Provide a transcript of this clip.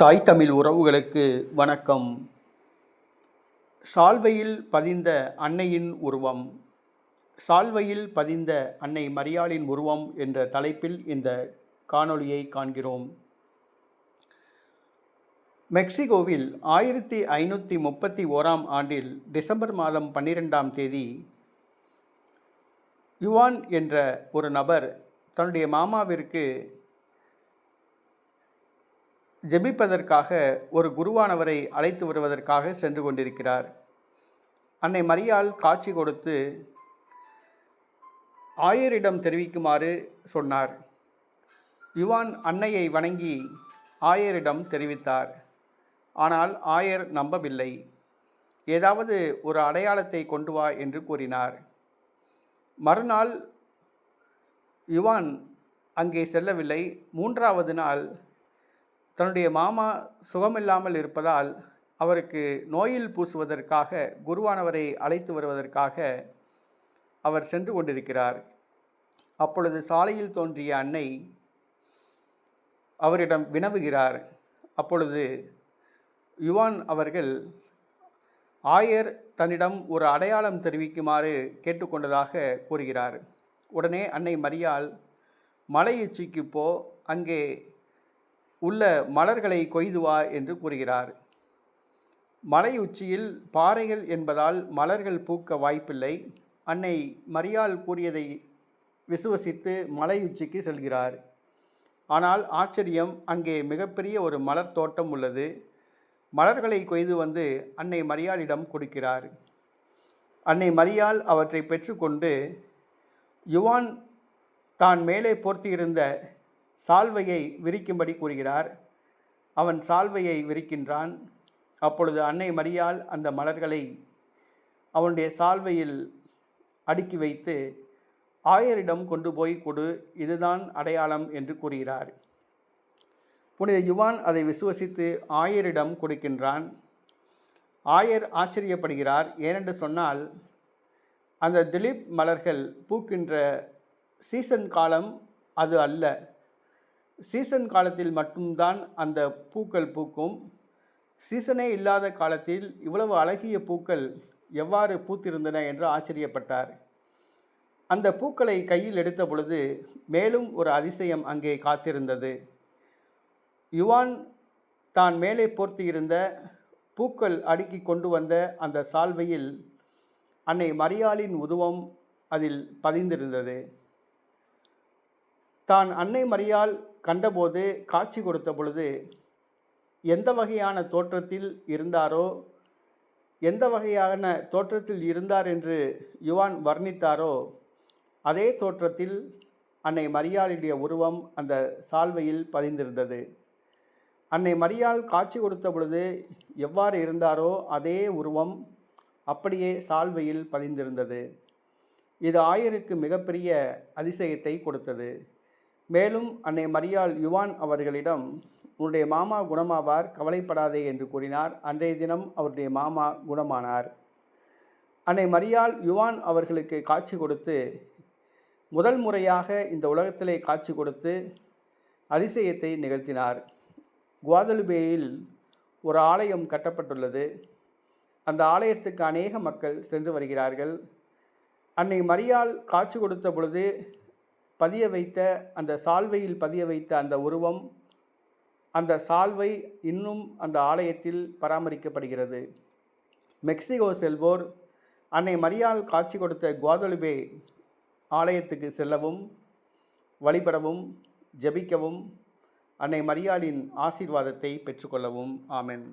தாய் தமிழ் உறவுகளுக்கு வணக்கம். சால்வையில் பதிந்த அன்னையின் உருவம். சால்வையில் பதிந்த அன்னை மரியாளின் உருவம் என்ற தலைப்பில் இந்த காணொளியை காண்கிறோம். மெக்சிகோவில் ஆயிரத்தி ஐநூற்றி முப்பத்தி ஓராம் ஆண்டில் டிசம்பர் மாதம் பன்னிரெண்டாம் தேதி யுவான் என்ற ஒரு நபர் தன்னுடைய மாமாவிற்கு ஜெபிப்பதற்காக ஒரு குருவானவரை அழைத்து வருவதற்காக சென்று கொண்டிருக்கிறார். அன்னை மரியாள் காட்சி கொடுத்து ஆயரிடம் தெரிவிக்குமாறு சொன்னார். யுவான் அன்னையை வணங்கி ஆயரிடம் தெரிவித்தார். ஆனால் ஆயர் நம்பவில்லை. ஏதாவது ஒரு அடையாளத்தை கொண்டு வா என்று கூறினார். மறுநாள் யுவான் அங்கே செல்லவில்லை. மூன்றாவது நாள் தன்னுடைய மாமா சுகமில்லாமல் இருப்பதால் அவருக்கு நோயில் பூசுவதற்காக குருவானவரை அழைத்து வருவதற்காக அவர் சென்று கொண்டிருக்கிறார். அப்பொழுது சாலையில் தோன்றிய அன்னை அவரிடம் வினவுகிறார். அப்பொழுது யுவான் அவர்கள் ஆயர் தன்னிடம் ஒரு அடையாளம் தெரிவிக்குமாறு கேட்டுக்கொண்டதாக கூறுகிறார். உடனே அன்னை மரியால் மலை உச்சிக்கு போ அங்கே உள்ள மலர்களை கொய்து வா என்று கூறுகிறார். மலை உச்சியில் பாறைகள் என்பதால் மலர்கள் பூக்க வாய்ப்பில்லை. அன்னை மரியால் கூறியதை விசுவசித்து மலை உச்சிக்கு செல்கிறார். ஆனால் ஆச்சரியம் அங்கே மிகப்பெரிய ஒரு மலர் தோட்டம் உள்ளது. மலர்களை கொய்து வந்து அன்னை மரியாளிடம் கொடுக்கிறார். அன்னை மரியால் அவற்றை பெற்றுக்கொண்டு யுவான் தான் மேலே போர்த்தியிருந்த சால்வையை விரிக்கும்படி கூறுகிறார். அவன் சால்வையை விரிக்கின்றான். அப்பொழுது அன்னை மரியால் அந்த மலர்களை அவனுடைய சால்வையில் அடுக்கி வைத்து ஆயரிடம் கொண்டு போய் கொடு இதுதான் அடையாளம் என்று கூறுகிறார். புனித யுவான் அதை விசுவசித்து ஆயரிடம் கொடுக்கின்றான். ஆயர் ஆச்சரியப்படுகிறார். ஏனென்று சொன்னால் அந்த திலீப் மலர்கள் பூக்கின்ற சீசன் காலம் அது அல்ல. சீசன் காலத்தில் மட்டும்தான் அந்த பூக்கள் பூக்கும். சீசனே இல்லாத காலத்தில் இவ்வளவு அழகிய பூக்கள் எவ்வாறு பூத்திருந்தன என்று ஆச்சரியப்பட்டார். அந்த பூக்களை கையில் எடுத்த பொழுது மேலும் ஒரு அதிசயம் அங்கே காத்திருந்தது. யுவான் தான் மேலே போர்த்தியிருந்த பூக்கள் அடுக்கி கொண்டு வந்த அந்த சால்வையில் அன்னை மரியாளின் உருவம் அதில் பதிந்திருந்தது. தான் அன்னை மரியாள் கண்டபோது காட்சி கொடுத்த பொழுது எந்த வகையான தோற்றத்தில் இருந்தாரோ எந்த வகையான தோற்றத்தில் இருந்தார் என்று யுவான் வர்ணித்தாரோ அதே தோற்றத்தில் அன்னை மரியாளுடைய உருவம் அந்த சால்வையில் பதிந்திருந்தது. அன்னை மரியாள் காட்சி கொடுத்த பொழுது எவ்வாறு இருந்தாரோ அதே உருவம் அப்படியே சால்வையில் பதிந்திருந்தது. இது ஆயருக்கு மிகப்பெரிய அதிசயத்தை கொடுத்தது. மேலும் அன்னை மரியாள் யுவான் அவர்களிடம் உன்னுடைய மாமா குணமாவார் கவலைப்படாதே என்று கூறினார். அன்றைய தினம் அவருடைய மாமா குணமானார். அன்னை மரியாள் யுவான் அவர்களுக்கு காட்சி கொடுத்து முதல் முறையாக இந்த உலகத்திலே காட்சி கொடுத்து அதிசயத்தை நிகழ்த்தினார். குவாதலுபேயில் ஒரு ஆலயம் கட்டப்பட்டுள்ளது. அந்த ஆலயத்துக்கு அநேக மக்கள் சென்று வருகிறார்கள். அன்னை மரியாள் காட்சி கொடுத்த பொழுது பதிய வைத்த அந்த சால்வையில் பதிய வைத்த அந்த உருவம் அந்த சால்வை இன்னும் அந்த ஆலயத்தில் பராமரிக்கப்படுகிறது. மெக்சிகோ செல்வோர் அன்னை மரியால் காட்சி கொடுத்த குவாதலுபே ஆலயத்துக்கு செல்லவும் வழிபடவும் ஜெபிக்கவும் அன்னை மரியாளின் ஆசீர்வாதத்தை பெற்றுக்கொள்ளவும். ஆமென்.